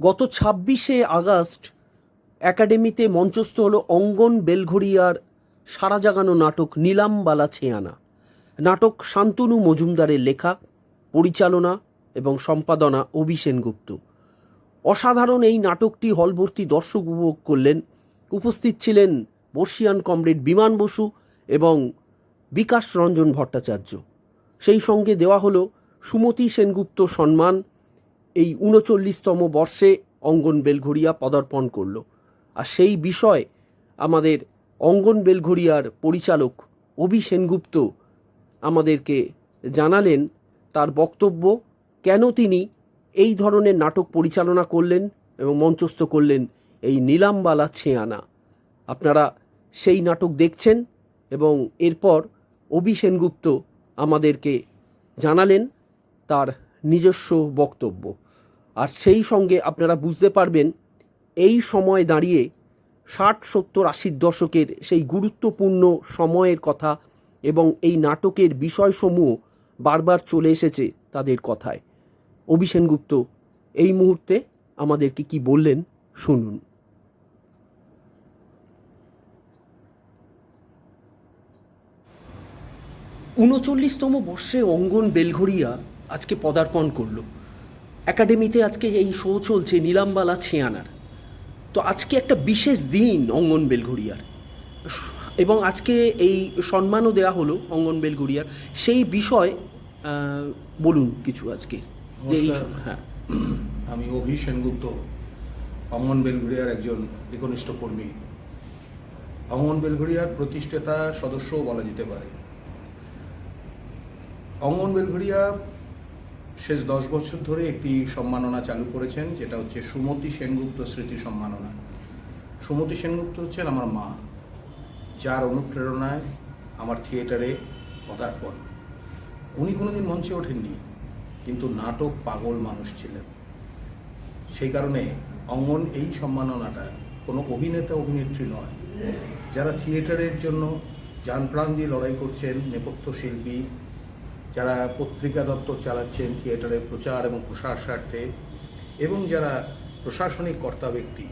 গত ছাব্বিশে আগস্ট একাডেমিতে মঞ্চস্থ হলো অঙ্গন বেলঘড়িয়ার সারা জাগানো নাটক নীলামবালা ছেয়ানা। নাটক শান্তনু মজুমদারের লেখা, পরিচালনা এবং সম্পাদনা অভি সেনগুপ্ত অসাধারণ এই নাটকটি হলভর্তি দর্শক উপভোগ করলেন। উপস্থিত ছিলেন বর্ষিয়ান কমরেড বিমান বসু এবং বিকাশ রঞ্জন ভট্টাচার্য। সেই সঙ্গে দেওয়া হলো সুমতি সেনগুপ্ত সম্মান এই উনচল্লিশতম বর্ষে অঙ্গন বেলঘড়িয়া পদার্পণ করল। আর সেই বিষয়ে আমাদের অঙ্গন বেলঘড়িয়ার পরিচালক অভি সেনগুপ্ত আমাদেরকে জানালেন, তার বক্তব্য, কেন তিনি এই ধরনের নাটক পরিচালনা করলেন এবং মঞ্চস্থ করলেন এই নীলামবালা ছেয়ানা। আপনারা সেই নাটক দেখছেন এবং এরপর অভি সেনগুপ্ত আমাদেরকে জানালেন তার নিজস্ব বক্তব্য। আর সেই সঙ্গে আপনারা বুঝতে পারবেন এই সময় দাঁড়িয়ে ষাট সত্তর আশির দশকের সেই গুরুত্বপূর্ণ সময়ের কথা এবং এই নাটকের বিষয়সমূহ বারবার চলে এসেছে তাদের কথায়। অভি সেনগুপ্ত, এই মুহূর্তে আমাদেরকে কি বললেন শুনুন। উনচল্লিশতম বর্ষে অঙ্গন বেলঘড়িয়া আজকে পদার্পণ করল। একাডেমিতে আজকে এই শো চলছে নীলামবালা ছিয়ানার। তো আজকে একটা বিশেষ দিন অঙ্গন বেলঘড়িয়ার। এবং আজকে এই সম্মানও দেওয়া হলো অঙ্গন বেলঘড়িয়ার। সেই বিষয় বলুন কিছু আজকে। যে এই হ্যাঁ। আমি অভি সেনগুপ্ত অঙ্গন বেলঘড়িয়ার একজন একনিষ্ঠ কর্মী। অঙ্গন বেলঘড়িয়ার প্রতিষ্ঠাতা সদস্যও বলা যেতে পারে। অঙ্গন বেলঘড়িয়া শেষ দশ বছর ধরে একটি সম্মাননা চালু করেছেন, যেটা হচ্ছে সুমতি সেনগুপ্ত স্মৃতি সম্মাননা। সুমতি সেনগুপ্ত হচ্ছেন আমার মা, যার অনুপ্রেরণায় আমার থিয়েটারে পদার্পণ। উনি কোনোদিন মঞ্চে ওঠেননি, কিন্তু নাটক পাগল মানুষ ছিলেন। সেই কারণে অঙ্গন এই সম্মাননাটা কোনো অভিনেতা, অভিনেত্রী নয়, যারা থিয়েটারের জন্য প্রাণ দিয়ে লড়াই করছেন নেপথ্য শিল্পী যারা পত্রিকা দপ্তর চালাচ্ছেন, থিয়েটারের প্রচার এবং প্রসার স্বার্থে, এবং যারা প্রশাসনিক কর্তা ব্যক্তি,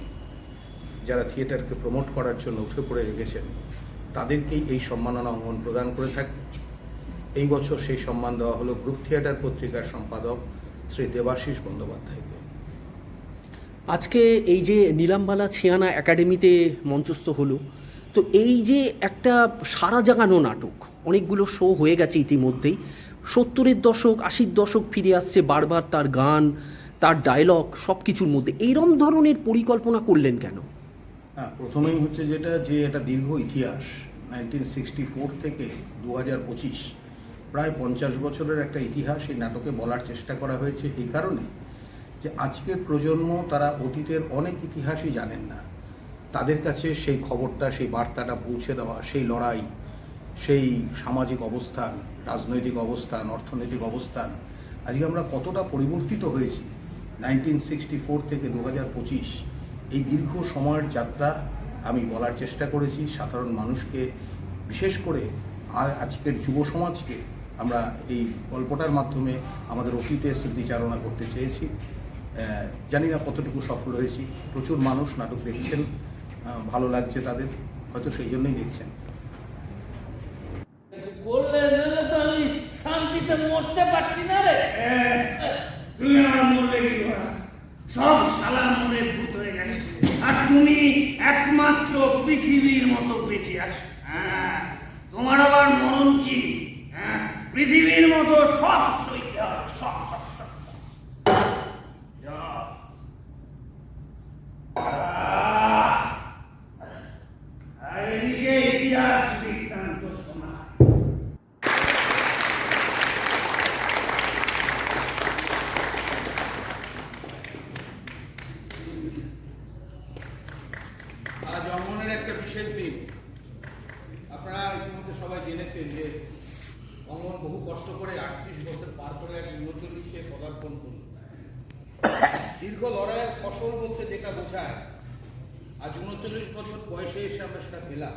যারা থিয়েটারকে প্রমোট করার জন্য উঠে পড়ে রেখেছেন তাদেরকেই এই সম্মাননা অঙ্গন প্রদান করে থাকে। এই বছর সেই সম্মান দেওয়া হলো গ্রুপ থিয়েটার পত্রিকার সম্পাদক শ্রী দেবাশিস বন্দ্যোপাধ্যায়কে। আজকে এই যে নীলামবালা ছিয়ানা একাডেমিতে মঞ্চস্থ হলো, তো এই যে একটা সারা জাগানো নাটক, অনেকগুলো শো হয়ে গেছে ইতিমধ্যেই। সত্তরের দশক, আশির দশক ফিরে আসছে বারবার তার গান, তার ডায়লগ সব কিছুর মধ্যে। এইরম ধরনের পরিকল্পনা করলেন কেন? হ্যাঁ প্রথমেই হচ্ছে যেটা যে এটা দীর্ঘ ইতিহাস নাইনটিন সিক্সটি ফোর থেকে দু হাজার পঁচিশ, প্রায় পঞ্চাশ বছরের একটা ইতিহাস এই নাটকে বলার চেষ্টা করা হয়েছে এই কারণে যে আজকের প্রজন্ম তারা অতীতের অনেক ইতিহাসই জানেন না। তাদের কাছে সেই খবরটা, সেই বার্তাটা পৌঁছে দেওয়া, সেই লড়াই সেই সামাজিক অবস্থান, রাজনৈতিক অবস্থান, অর্থনৈতিক অবস্থান, আজকে আমরা কতটা পরিবর্তিত হয়েছি? নাইনটিন সিক্সটি ফোর থেকে দু হাজার পঁচিশ এই দীর্ঘ সময়ের যাত্রা আমি বলার চেষ্টা করেছি। সাধারণ মানুষকে, বিশেষ করে আজকের যুব সমাজকে আমরা এই গল্পটার মাধ্যমে আমাদের অতীতের স্মৃতিচারণা করতে চেয়েছি। জানি না কতটুকু সফল হয়েছি। প্রচুর মানুষ নাটক দেখছেন। ভালো লাগছে তাদের, হয়তো সেই জন্যই দেখছেন বললে নইলে তো আমি শান্তিতে মরতে পারছি না রে। তুমি আমার মরবে কি সব সালা মরে ভূত হয়ে গেছে। আর তুমি একমাত্র পৃথিবীর মতো বেঁচে আছো। হ্যাঁ তোমার আবার মরণ কি? হ্যাঁ পৃথিবীর মতো সব সইতে হবে সব সব সব সব যাও। আহ! আর এদিকে ইতিহাস বৃত্তান্ত শোনা আজ অঙ্গনের একটা বিশেষ দিন আপনারা ইতিমধ্যে সবাই জেনেছেন যে অঙ্গন বহু কষ্ট করে আটত্রিশ বছর পার করে এক উনচল্লিশে পদার্পণ করল। দীর্ঘ লড়াইয়ের ফসল বলতে যেটা বোঝায়, আজ উনচল্লিশ বছর বয়সে এসে আমরা সেটা পেলাম।